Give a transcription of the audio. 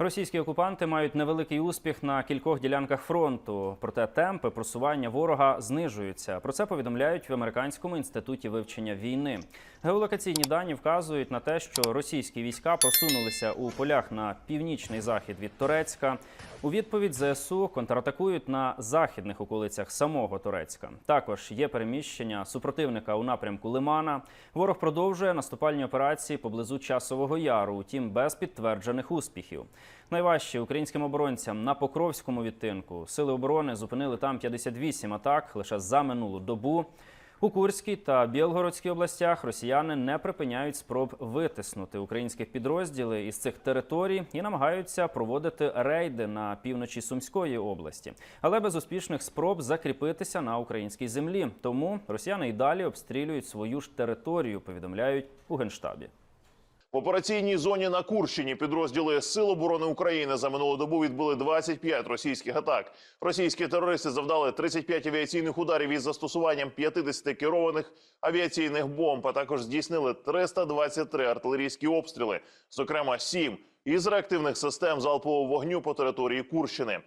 Російські окупанти мають невеликий успіх на кількох ділянках фронту, проте темпи просування ворога знижуються. Про це повідомляють в американському інституті вивчення війни. Геолокаційні дані вказують на те, що російські війська просунулися у полях на північний захід від Торецька. У відповідь ЗСУ контратакують на західних околицях самого Торецька. Також є переміщення супротивника у напрямку Лимана. Ворог продовжує наступальні операції поблизу часового яру, утім без підтверджених успіхів. Найважче українським оборонцям на Покровському відтинку сили оборони зупинили там 58 атак лише за минулу добу. У Курській та Білгородській областях росіяни не припиняють спроб витиснути українських підрозділи із цих територій і намагаються проводити рейди на півночі Сумської області, але без успішних спроб закріпитися на українській землі. Тому росіяни й далі обстрілюють свою ж територію. Повідомляють у генштабі. В операційній зоні на Курщині підрозділи Сил оборони України за минулу добу відбили 25 російських атак. Російські терористи завдали 35 авіаційних ударів із застосуванням 50 керованих авіаційних бомб, а також здійснили 323 артилерійські обстріли, зокрема 7 із реактивних систем залпового вогню по території Курщини.